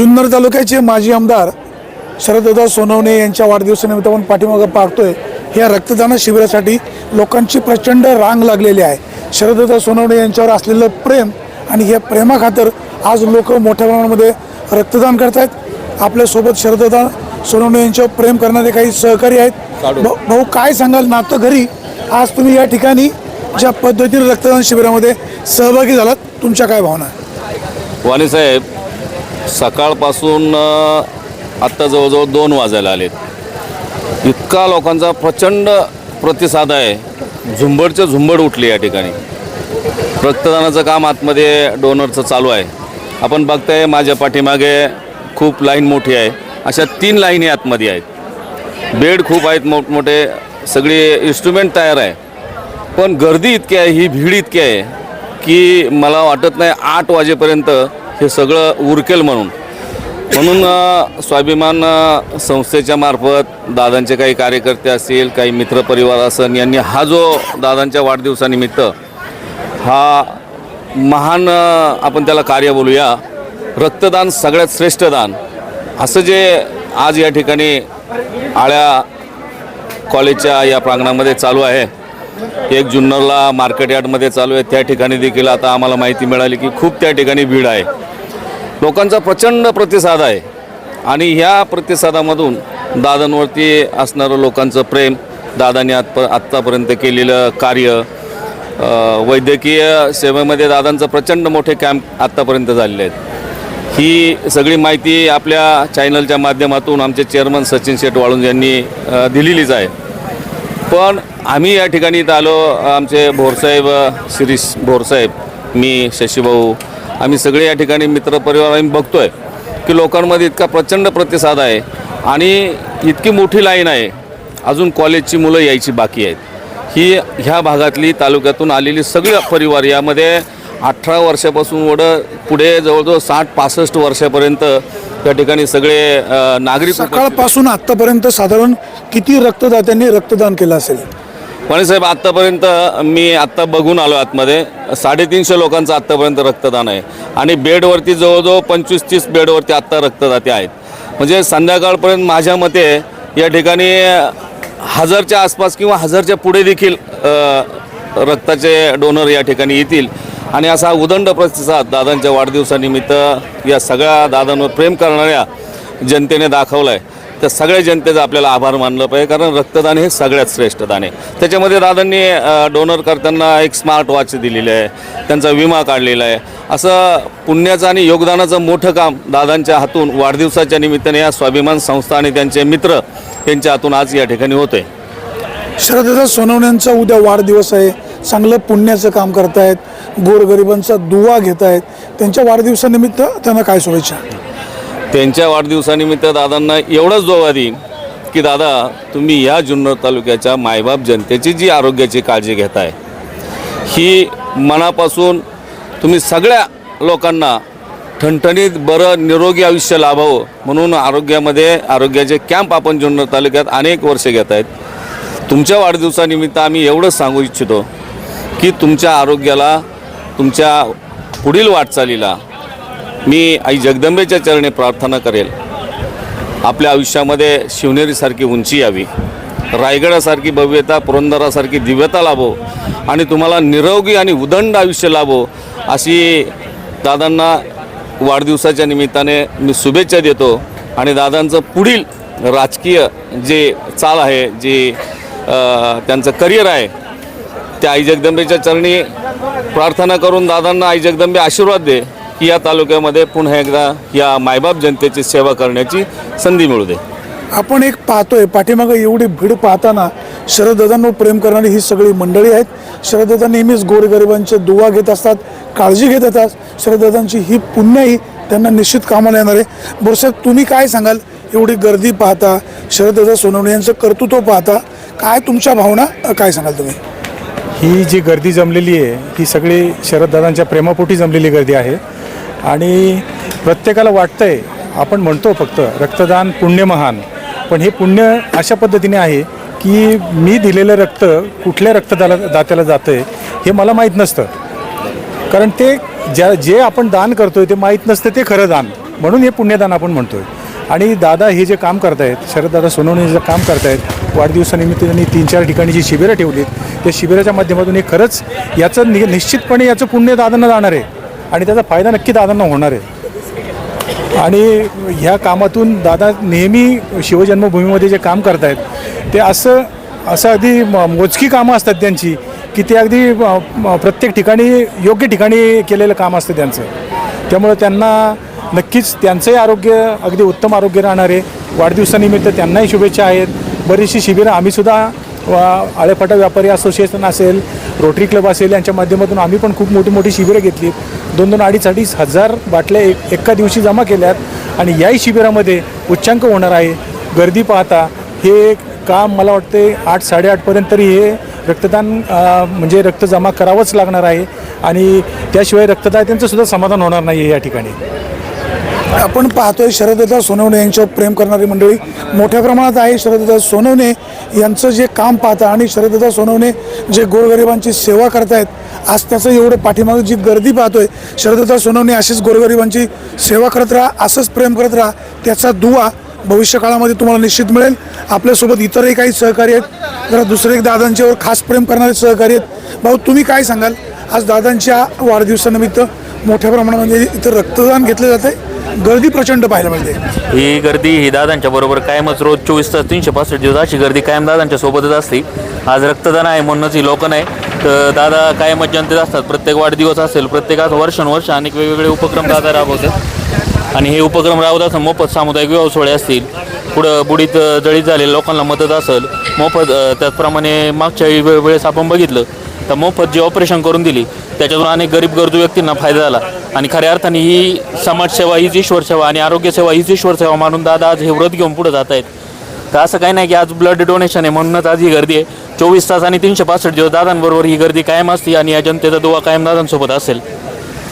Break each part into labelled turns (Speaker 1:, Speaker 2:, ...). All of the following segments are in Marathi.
Speaker 1: जुन्नर तालुक्याचे माजी आमदार शरददादा सोनवणे यांच्या वाढदिवसानिमित्त आपण पाठीमागं पाहतोय या रक्तदान शिबिरासाठी लोकांची प्रचंड रांग लागलेली आहे. शरददादा सोनवणे यांच्यावर असलेलं प्रेम आणि या प्रेमाखातर आज लोक मोठ्या प्रमाणामध्ये रक्तदान करतायत. आपल्यासोबत शरददादा सोनवणे यांच्यावर प्रेम करणारे काही सहकारी आहेत. भाऊ काय सांगाल? नातं घरी. आज तुम्ही या ठिकाणी ज्या पद्धतीने रक्तदान शिबिरामध्ये सहभागी झालात. तुमच्या काय भावना आहेत?
Speaker 2: वाणी साहेब सकाळपासून आत्ता जवळजवळ दोन वाजायला आलेत. इतका लोकांचा प्रचंड प्रतिसाद आहे. झुंबडचं झुंबड उठली या ठिकाणी. रक्तदानाचं काम आतमध्ये डोनरचं चालू आहे. आपण बघताय माझ्या पाठीमागे खूप लाईन मोठी आहे. अशा तीन लाईनी आतमध्ये आहेत. बेड खूप आहेत मोठमोठे. सगळे इन्स्ट्रुमेंट तयार आहे. पण गर्दी इतकी आहे ही भीड इतकी आहे की मला वाटत नाही आठ वाजेपर्यंत हे सगळं उरकेल म्हणून. म्हणून स्वाभिमान संस्थेच्या मार्फत दादांचे काही कार्यकर्ते असतील काही मित्रपरिवार असेल यांनी हा जो दादांच्या वाढदिवसानिमित्त हा महान आपण त्याला कार्य बोलूया रक्तदान सगळ्यात श्रेष्ठ दान. असं जे आज या ठिकाणी आळ्या कॉलेजच्या या प्रांगणामध्ये चालू आहे एक जुन्नरला मार्केट यार्डमध्ये चालू आहे. त्या ठिकाणी देखील आता आम्हाला माहिती मिळाली की खूप त्या ठिकाणी भीड आहे. लोकांचा प्रचंड प्रतिसाद आहे. आणि ह्या प्रतिसादामधून दादांवरती असणारं लोकांचं प्रेम दादांनी आत आत्तापर्यंत केलेलं कार्य वैद्यकीय सेवेमध्ये दादांचं प्रचंड मोठे कॅम्प आत्तापर्यंत झालेले आहेत. ही सगळी माहिती आपल्या चॅनलच्या माध्यमातून आमचे चेअरमन सचिन शेठ वाळून यांनी दिलेलीच आहे. पण आम्ही या ठिकाणी इथं आलो आमचे भोरसाहेब शिरीष भोरसाहेब मी शशीभाऊ आम्ही सगळे या ठिकाणी मित्रपरिवार आम्ही बघतोय की लोकांमध्ये इतका प्रचंड प्रतिसाद आहे आणि इतकी मोठी लाईन आहे. अजून कॉलेजची मुलं यायची बाकी आहेत. ही ह्या भागातली तालुक्यातून आलेली सगळी परिवार यामध्ये अठरा वर्षापासून वडं पुढे जवळजवळ साठ पासष्ट वर्षापर्यंत त्या ठिकाणी सगळे नागरिक
Speaker 1: सकाळपासून आत्तापर्यंत साधारण किती रक्तदात्यांनी रक्तदान केलं असेल?
Speaker 2: पण साहेब आत्तापर्यंत मी आत्ता बघून आलो आतमध्ये. साडेतीनशे लोकांचं आत्तापर्यंत रक्तदान आहे. आणि बेडवरती जवळजवळ पंचवीस तीस बेडवरती आत्ता रक्तदाते आहेत. म्हणजे संध्याकाळपर्यंत माझ्या मते या ठिकाणी हजारच्या आसपास किंवा हजारच्या पुढे देखील रक्ताचे डोनर या ठिकाणी येतील. आणि असा उदंड प्रतिसाद दादांच्या वाढदिवसानिमित्त या सगळ्या दादांवर प्रेम करणाऱ्या जनतेने दाखवला आहे त्या सगळ्या जनतेचा आपल्याला आभार मानलं पाहिजे कारण रक्तदान हे सगळ्यात श्रेष्ठ दान आहे. त्याच्यामध्ये दादांनी डोनर करताना एक स्मार्ट वॉच दिलेली आहे त्यांचा विमा काढलेला आहे. असं पुण्याचं आणि योगदानाचं मोठं काम दादांच्या हातून वाढदिवसाच्या निमित्ताने या स्वाभिमान संस्था आणि त्यांचे मित्र यांच्या हातून आज या ठिकाणी होते
Speaker 1: शरददा सोनवण्यांचा उद्या वाढदिवस आहे. चांगलं पुण्याचं काम करतायत गोरगरिबांचा दुवा घेत आहेत त्यांच्या वाढदिवसानिमित्त त्यांना काय शुभेच्छा?
Speaker 2: त्यांच्या वाढदिवसानिमित्त दादांना एवढंच जोवा देईन की दादा तुम्ही या जुन्नर तालुक्याच्या मायबाप जनतेची जी आरोग्याची काळजी घेताय ही मनापासून तुम्ही सगळ्या लोकांना ठणठणीत बरं निरोगी आयुष्य लाभावं म्हणून आरोग्यामध्ये आरोग्याचे कॅम्प आपण जुन्नर तालुक्यात अनेक वर्ष घेत आहेत. तुमच्या वाढदिवसानिमित्त आम्ही एवढंच सांगू इच्छितो की तुमच्या आरोग्याला तुमच्या पुढील वाटचालीला मी आई जगदंबेच्या चरणी प्रार्थना करेल. आपल्या आयुष्यामध्ये शिवनेरीसारखी उंची यावी. रायगडासारखी भव्यता पुरंदरासारखी दिव्यता लाभो आणि तुम्हाला निरोगी आणि उदंड आयुष्य लाभो अशी दादांना वाढदिवसाच्या निमित्ताने मी शुभेच्छा देतो आणि दादांचं पुढील राजकीय जे चाल आहे जे त्यांचं करिअर आहे त्या आई जगदंबेच्या चरणी प्रार्थना करून दादांना आई जगदंबे आशीर्वाद दे. की या तालुक्यामध्ये पुन्हा एकदा या मायबाप जनतेची सेवा करण्याची संधी मिळू दे.
Speaker 1: आपण एक पाहतोय पाठीमागं एवढी भीड पाहताना शरददादांवर प्रेम करणारी ही सगळी मंडळी आहेत. शरददादा नेहमीच गोरगरिबांचे दुवा घेत असतात काळजी घेत असतात. शरददादांची ही पुण्याही त्यांना निश्चित कामाला येणार आहे. बोरसाहेब तुम्ही काय सांगाल? एवढी गर्दी पाहता शरददादा सोनवणे यांचं कर्तृत्व पाहता काय तुमच्या भावना? काय सांगाल तुम्ही?
Speaker 3: ही जी गर्दी जमलेली आहे ही सगळी शरददादांच्या प्रेमापोटी जमलेली गर्दी आहे. आणि प्रत्येकाला वाटतं आहे आपण म्हणतो फक्त रक्तदान पुण्य महान. पण हे पुण्य अशा पद्धतीने आहे की मी दिलेलं रक्त कुठल्या रक्तदाला दात्याला जातं आहे हे मला माहीत नसतं. कारण ते ज्या जे आपण दान करतोय ते माहीत नसतं ते खरं दान. म्हणून हे पुण्यदान आपण म्हणतोय. आणि दादा हे जे काम करतायत शरददादा सोनवणे जे काम करतायत वाढदिवसानिमित्त त्यांनी तीन चार ठिकाणी जी शिबिरं ठेवलीत त्या शिबिराच्या माध्यमातून हे खरंच याचं नि निश्चितपणे याचं पुण्य दादांना जाणार आहे. आणि त्याचा फायदा नक्की दादांना होणार आहे. आणि ह्या कामातून दादा नेहमी शिवजन्मभूमीमध्ये जे काम करतायत ते असं असं अगदी म- मोजकी कामं असतात त्यांची की ते अगदी प्रत्येक ठिकाणी योग्य ठिकाणी केलेलं काम असतं त्यांचं. त्यामुळं त्यांना नक्कीच त्यांचंही आरोग्य अगदी उत्तम आरोग्य राहणार आहे. वाढदिवसानिमित्त त्यांनाही शुभेच्छा आहेत. बरीचशी शिबिरं आम्हीसुद्धा वा आळेफाटा व्यापारी असोसिएशन असेल रोटरी क्लब असेल यांच्या माध्यमातून आम्ही पण खूप मोठी मोठी शिबिरं घेतली. दोन दोन अडीच अडीच हजार बाटल्या एक एका दिवशी जमा केल्यात आणि याही शिबिरामध्ये उच्चांक होणार आहे. गर्दी पाहता हे काम मला वाटते आठ साडेआठपर्यंत तरी हे रक्तदान म्हणजे रक्त जमा करावंच लागणार आहे आणि त्याशिवाय रक्तदात्यांचं सुद्धा समाधान होणार नाही आहे या ठिकाणी.
Speaker 1: आपण पाहतोय शरददा सोनवणे यांच्यावर प्रेम करणारी मंडळी. मोठ्या प्रमाणात आहे शरददा सोनवणे. यांचं जे काम पाहता आणि शरददा सोनवणे जे गोरगरिबांची सेवा करतायत आज त्याचं एवढं पाठीमागं जी गर्दी पाहतोय शरददा सोनवणे अशीच गोरगरिबांची सेवा करत राहा असंच प्रेम करत राहा त्याचा दुवा भविष्य काळामध्ये तुम्हाला निश्चित मिळेल. आपल्यासोबत इतरही काही सहकारी आहेत. जरा दुसरे एक दादांच्यावर खास प्रेम करणारे सहकारी आहेत. भाऊ तुम्ही काय सांगाल? आज दादांच्या वाढदिवसानिमित्त मोठ्या प्रमाणामध्ये इथं रक्तदान घेतलं जाते गर्दी प्रचंड पाहायला मिळते.
Speaker 4: ही गर्दी ही दादांच्या बरोबर कायमच रोज चोवीस तास तीनशे पासष्ट दिवस अशी गर्दी कायम दादांच्या सोबतच असते. आज रक्तदान आहे म्हणूनच ही लोक नाही. तर दादा कायमच जनतेत असतात. प्रत्येक वाढदिवस असेल प्रत्येकात वर्षानुवर्ष अनेक वेगवेगळे उपक्रम दादा राबवतात. आणि हे उपक्रम राबवत असं मोफत सामुदायिक विवाह सोहळे असतील. पुढं बुडीत जळीत झालेल्या लोकांना मदत असेल. मोफत त्याचप्रमाणे मागच्या वेळेस आपण बघितलं तर मोफत जे ऑपरेशन करून दिली त्याच्यातून अनेक गरीब गरजू व्यक्तींना फायदा झाला. आणि खऱ्या अर्थाने ही समाजसेवा हीच ईश्वर सेवा आणि आरोग्यसेवा हीच ईश्वर सेवा मानून दादा आज हे व्रत घेऊन पुढे जात आहेत तर असं काही नाही की आज ब्लड डोनेशन आहे म्हणूनच आज ही गर्दी आहे. चोवीस तास आणि तीनशे पासष्ट दिवस दादांबरोबर ही गर्दी कायम असते आणि या जनतेचा दुवा कायम दादांसोबत असेल.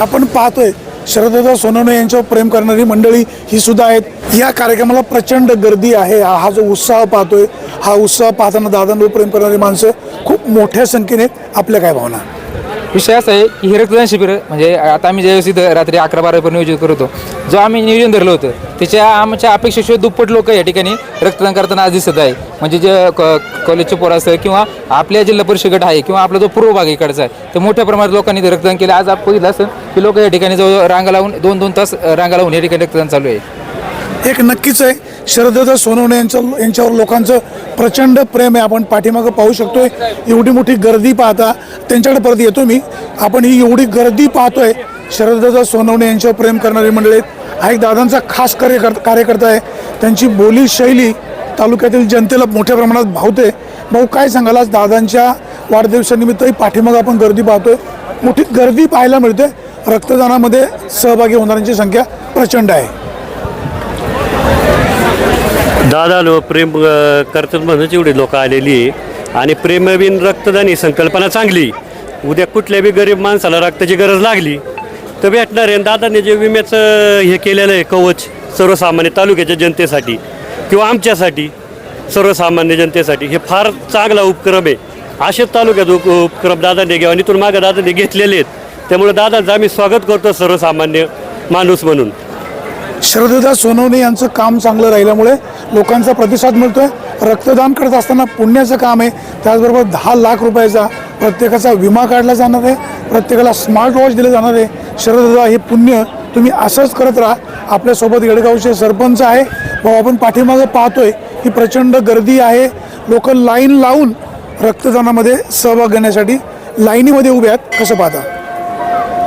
Speaker 1: आपण पाहतोय शरददा सोनवणे यांच्यावर प्रेम करणारी मंडळी ही सुद्धा आहेत. या कार्यक्रमाला प्रचंड गर्दी आहे. हा हा जो उत्साह पाहतोय हा उत्साह पाहताना दादांवर प्रेम करणारी माणसं खूप मोठ्या संख्येने आपल्या काय भावना?
Speaker 5: विषय असा आहे की हे रक्तदान शिबिर म्हणजे आता आम्ही ज्यावेळेस इथं रात्री अकरा बारापर्यंत नियोजित करतो जो आम्ही नियोजन धरलं होतं त्याच्या आमच्या अपेक्षेशिवाय दुप्पट लोक या ठिकाणी रक्तदान करताना आज दिसत आहे. म्हणजे जे क- कॉलेजचे पोरं असतं किंवा आपल्या जिल्हा परिषद गट आहे किंवा आपला जो पूर्व भाग इकडचा आहे तर मोठ्या प्रमाणात लोकांनी रक्तदान केलं. आज आपण बघितलं असं की लोक या ठिकाणी जवळ रांगा लावून दोन दोन तास रांगा लावून या ठिकाणी रक्तदान चालू आहे.
Speaker 1: एक नक्कीच आहे. शरदत्ता सोनवणे यांचं यांच्यावर लोकांचं प्रचंड प्रेम आहे. आपण पाठीमागं पाहू शकतोय. एवढी मोठी गर्दी पाहता त्यांच्याकडे परत येतो मी. आपण ही एवढी गर्दी पाहतोय. शरदत्ता सोनवणे यांच्यावर प्रेम करणारी मंडळी आहेत. हा एक दादांचा खास कार्यकर कार्यकर्ता आहे. त्यांची बोली शैली तालुक्यातील जनतेला मोठ्या प्रमाणात भावते. भाऊ काय सांगाल? आज दादांच्या वाढदिवसानिमित्तही पाठीमागं आपण गर्दी पाहतोय. मोठी गर्दी पाहायला मिळते. रक्तदानामध्ये सहभागी होणाऱ्यांची संख्या प्रचंड आहे.
Speaker 6: दादा लो प्रेम करतात म्हणूनच एवढी लोक आलेली. आहे आणि प्रेमबिन रक्तदान ही संकल्पना चांगली. उद्या कुठल्या बी गरीब माणसाला रक्ताची गरज लागली तर भेटणार आहे. आणि दादाने जे विम्याचं हे केलेलं आहे कवच सर्वसामान्य तालुक्याच्या जनतेसाठी किंवा आमच्यासाठी सर्वसामान्य जनतेसाठी हे फार चांगला उपक्रम आहे. असेच तालुक्यात उप उपक्रम दादाने घ्यावा. आणि इथून मागं दादाने घेतलेले आहेत. त्यामुळे दादांचं आम्ही स्वागत करतो सर्वसामान्य माणूस म्हणून.
Speaker 1: शरददा सोनवणे यांचं काम चांगलं राहिल्यामुळे लोकांचा प्रतिसाद मिळतोय. रक्तदान करत असताना पुण्याचं काम आहे. त्याचबरोबर दहा लाख रुपयाचा प्रत्येकाचा विमा काढला जाणार आहे. प्रत्येकाला स्मार्ट वॉच दिलं जाणार आहे. शरददा हे पुण्य तुम्ही असंच करत राहा. आपल्यासोबत येडगावचे सरपंच आहे. व आपण पाठीमागं पाहतोय ही प्रचंड गर्दी आहे. लोक लाईन लावून रक्तदानामध्ये सहभाग घेण्यासाठी लाईनीमध्ये उभे आहेत. कसं पाहता?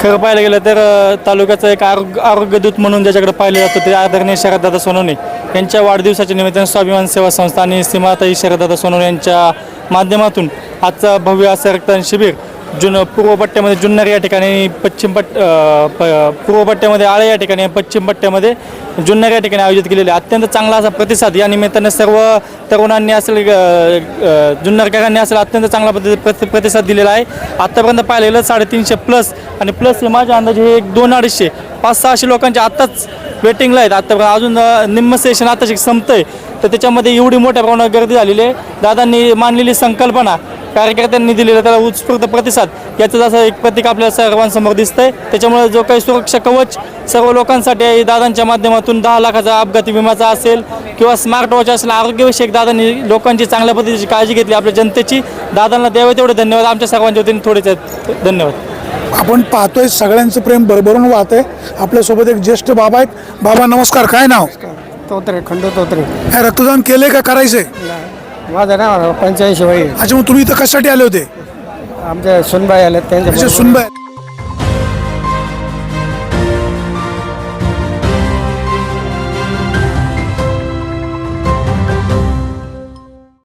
Speaker 7: खरं पाहायला गेलं तर तालुक्याचं एक आरोग्य आरोग्यदूत म्हणून ज्याच्याकडे पाहिलं जातं ते आदरणीय शरददादा सोनवणे. यांच्या वाढदिवसाच्या निमित्ताने स्वाभिमान सेवा संस्था आणि सीमाताई शरददादा सोनवणे यांच्या माध्यमातून आजचा भव्य असं रक्तदान शिबिर जुन पूर्व पट्ट्यामध्ये जुन्नर या ठिकाणी पश्चिम पट्ट प पूर्व पट्ट्यामध्ये आळे या ठिकाणी पश्चिम पट्ट्यामध्ये जुन्नर या ठिकाणी आयोजित केलेले आहे. अत्यंत चांगला असा प्रतिसाद. या निमित्ताने सर्व तरुणांनी असेल जुन्नरकरांनी असेल अत्यंत चांगला प्रति प्रतिसाद दिलेला आहे. आत्तापर्यंत पाहिलेलं साडेतीनशे प्लस आणि प्लस माझ्या अंदाजे हे एक दोन अडीचशे पाच सहाशे लोकांचे आत्ताच वेटिंगला आहेत. आत्तापर्यंत अजून निम्म सेशन आताच संपतंय. तर त्याच्यामध्ये एवढी मोठ्या प्रमाणात गर्दी झालेली आहे. दादांनी मानलेली संकल्पना कार्यकर्त्यांनी दिलेला त्याला उत्स्फूर्त प्रतिसाद. याचं जसं एक प्रतीक आपल्या सर्वांसमोर दिसतंय. त्याच्यामुळे जो काही सुरक्षा कवच सर्व लोकांसाठी आहे दादांच्या माध्यमातून दहा लाखाचा अपघाती विमाचा असेल किंवा स्मार्ट वॉच असेल आरोग्यविषयक दादांनी लोकांची चांगल्या पद्धतीची काळजी घेतली आपल्या जनतेची दादांना द्यावे तेवढे धन्यवाद. आमच्या सर्वांच्या वतीने थोडेच आहेत. धन्यवाद.
Speaker 1: आपण पाहतोय सगळ्यांचं प्रेम भरभरून वाहत आहे आपल्यासोबत एक ज्येष्ठ बाबा आहेत. बाबा नमस्कार. काय नाव?
Speaker 8: तोत्रे खंड तोत्रे.
Speaker 1: काय रक्तदान केलंय का करायचंय?
Speaker 8: माझं नाव पंच्याऐंशी वय
Speaker 1: अच्छा मग तुम्ही इथं कशासाठी आले होते?
Speaker 8: आमच्या सुनबाई आल्या त्यांच्या
Speaker 1: सुनबाई.